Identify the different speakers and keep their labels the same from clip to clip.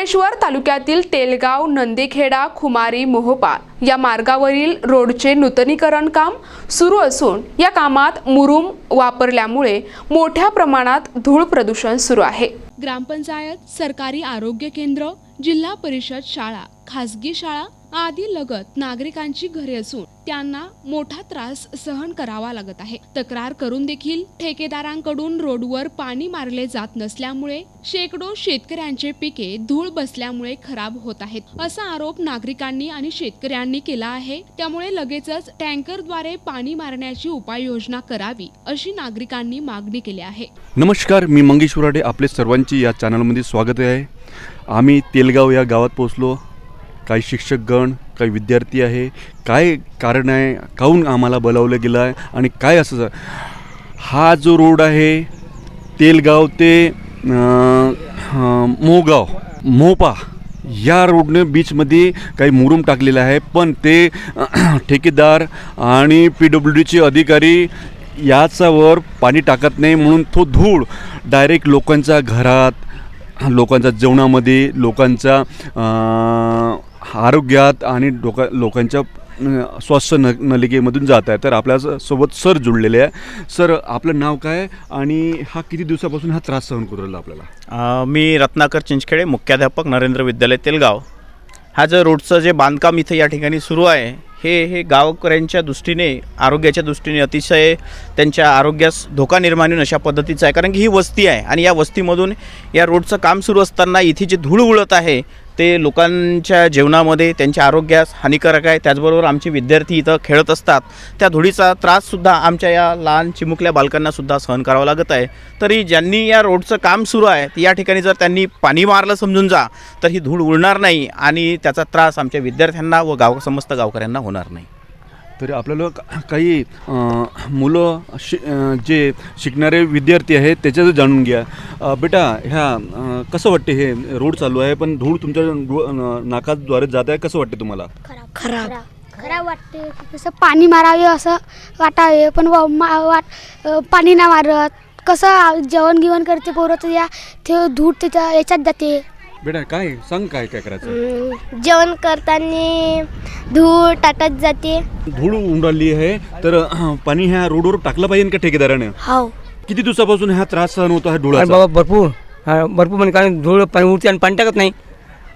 Speaker 1: मंगेश्वर तालुक्यातील तेलगाव नंदीखेडा खुमारी मोहोपा या मार्गावरील रोडचे नूतनीकरण काम सुरू असून या कामात मुरुम वापरल्यामुळे मोठ्या प्रमाणात धूळ प्रदूषण सुरू आहे. ग्रामपंचायत सरकारी आरोग्य केंद्र जिल्हा परिषद शाळा खासगी शाळा आदी लगत नागरिकांची घरे असून त्यांना मोठा त्रास सहन करावा लागत आहे. तक्रार करून देखील ठेकेदारांकडून रोडवर पाणी मारले जात नसल्यामुळे शेकडो शेतकऱ्यांचे पिके धूळ बसल्यामुळे खराब होत आहेत. असा आरोप नागरिकांनी आणि शेतकऱ्यांनी केला आहे. त्यामुळे लगेचच टँकरद्वारे पाणी मारण्याची उपाययोजना करावी अशी नागरिकांनी मागणी केली आहे.
Speaker 2: नमस्कार मी मंगेश आपले सर्वांची या चॅनलमध्ये स्वागत आहे. आम्ही तेलगाव या गावात पोचलो काही शिक्षकगण काही विद्यार्थी आहे. काय कारण आहे? काहून आम्हाला बोलावलं गेलं आहे आणि काय असं हा जो रोड आहे तेलगाव ते मोगाव मोपा या रोडने बीचमध्ये काही मुरुम टाकलेलं आहे. पण ते ठेकेदार आणि पी डब्ल्यू डीचे अधिकारी याचावर पाणी टाकत नाही म्हणून तो धूळ डायरेक्ट लोकांच्या घरात लोकांच्या जेवणामध्ये लोकांच्या आरोग्यात आणि डोका लोकांच्या अं, स्वास्थ्य न नलिकेमधून जात आहे तर आपल्यासोबत सर जुळलेले आहे सर आपलं नाव काय आणि हा किती दिवसापासून हा त्रास सहन करू राहिला आपल्याला?
Speaker 3: मी रत्नाकर चिंचखेडे मुख्याध्यापक नरेंद्र विद्यालय तेलगाव. हा जो रोडचं जे बांधकाम इथं या ठिकाणी सुरू आहे हे हे गावकऱ्यांच्या दृष्टीने आरोग्याच्या दृष्टीने अतिशय त्यांच्या आरोग्यास धोका निर्माण होईल अशा पद्धतीचं आहे. कारण की ही वस्ती आहे आणि या वस्तीमधून या रोडचं काम सुरू असताना इथे जे धूळ उडत आहे ते लोकांच्या जेवणामध्ये त्यांच्या आरोग्यास हानिकारक आहे. त्याचबरोबर आमचे विद्यार्थी इथं खेळत असतात. त्या धुळीचा त्राससुद्धा आमच्या या लहान चिमुकल्या बालकांनासुद्धा सहन करावा लागत आहे. तरी ज्यांनी या रोडचं काम सुरू आहे या ठिकाणी जर त्यांनी पाणी मारलं समजून जा तर ही धूळ उडणार नाही आणि त्याचा त्रास आमच्या विद्यार्थ्यांना व गाव समस्त गावकऱ्यांना होणार नाही.
Speaker 2: तरी आपल्याला काही मुलं शि जे शिकणारे विद्यार्थी आहेत त्याच्याचं जाणून घ्या. बेटा ह्या कसं वाटते हे रोड चालू आहे? पण धूळ तुमच्या नाकाद्वारे जात आहे कसं वाटते तुम्हाला?
Speaker 4: खराब. खराब वाटते. कसं पाणी मारावे असं वाटावे पण वाट पाणी नाही मारत. कसं जेवण गिवण करते पोरं तर या ते धूळ त्याच्या याच्यात जाते.
Speaker 2: बेटा काय? सांग काय काय करायचं?
Speaker 4: जेवण करताना धूळ टाकत जाते.
Speaker 2: धूळ उडाली आहे. तर पाणी ह्या रोडवर टाकलं पाहिजे का ठेकेदाराने?
Speaker 4: हो.
Speaker 2: किती दिवसापासून हा त्रास सहन होतो हा
Speaker 5: अरे बाबा भरपूर. हा, भरपूर म्हणजे कारण धूळ पाणी उडते आणि पाणी टाकत नाही.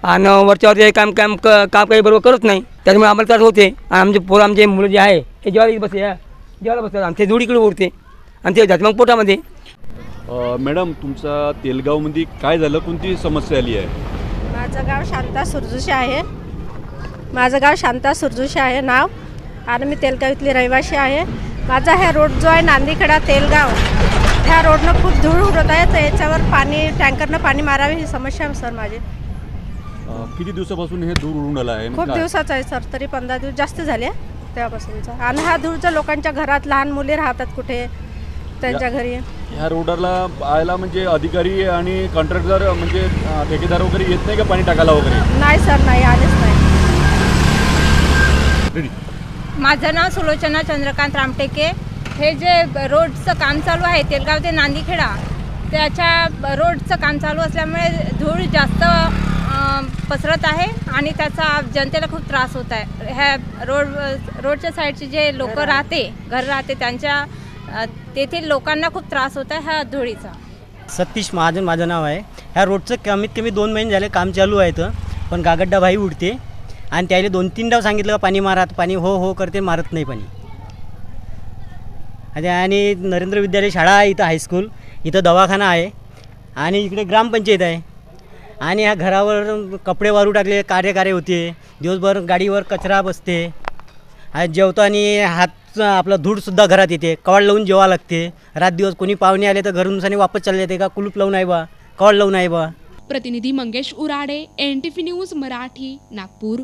Speaker 5: आणि वरच्यावर हे काम काम क- काम काही बरोबर करत नाही. त्याच्यामुळे आम्हाला त्रास होते. आणि आमचे पोरं आमचे मुलं जे आहे हे जेवायला बसते या जेवायला बसतात आणि ते धुळीकडे उडते. आणि ते जाते मग पोटामध्ये.
Speaker 2: अं, मॅडम तुमचा तेलगावमध्ये काय झालं? कोणती समस्या आली आहे?
Speaker 6: माझं गाव शांता सुरजुशी आहे. माझं गाव शांता सुरजुशी आहे नाव. आणि मी तेलगाव इथली रहिवासी आहे. माझा हा रोड जो आहे नांदीखेडा तेलगाव ह्या रोडनं खूप धूळ उडत आहे तर याच्यावर पाणी टँकरनं पाणी मारावे ही समस्या आहे सर माझी.
Speaker 2: किती दिवसापासून हे धूळ उडून आलं आहे
Speaker 6: खूप? दिवसाचं आहे सर तरी पंधरा दिवस जास्त झाले तेव्हापासूनचा. आणि हा धूळचा लोकांच्या घरात लहान मुली राहतात कुठे त्यांच्या घरी.
Speaker 2: ह्या रोडला पाहायला म्हणजे अधिकारी आणि कॉन्ट्रॅक्टर म्हणजे ठेकेदार वगैरे येत नाही का पाणी टाकायला वगैरे?
Speaker 6: नाही सर नाही आलेच नाही
Speaker 2: रेडी
Speaker 7: माझं नाव सुलोचना चंद्रकांत रामटेके. हे जे रोडचं काम चालू आहे तेलगाव ते नांदीखेडा त्याच्या रोडचं काम चालू असल्यामुळे धूळ जास्त पसरत आहे आणि त्याचा जनतेला खूप त्रास होत आहे. ह्या रोड रोडच्या साईडचे जे लोक राहते घर राहते त्यांच्या तेथील लोकांना खूप त्रास होत आहे ह्या धुळीचा.
Speaker 8: सतीश महाजन माझं नाव आहे. ह्या रोडचं कमीत कमी दोन महिने झाले काम चालू आहे इथं पण गागड्डा भाई उडते. आणि त्याला दोन तीन डाव सांगितलं का पाणी मारा पाणी हो हो करते मारत नाही पाणी. आणि- आणि नरेंद्र विद्यालय शाळा आहे इथं हायस्कूल इथं दवाखाना आहे. आणि इकडे ग्रामपंचायत आहे. आणि ह्या घरावर कपडे वारू टाकले कार्यकार्य होते. दिवसभर गाडीवर कचरा बसते. आणि जेवताना हात आपला धूळसुद्धा घरात येते. कवाड लावून जेवा लागते. रात दिवस कोणी पाहुणे आले तर घरून वापस चालले जाते का कुलूप लावून आहे बा कवाड लावून आहे बा
Speaker 1: प्रतिनिधी Mangesh Urade N T news Marathi Nagpur.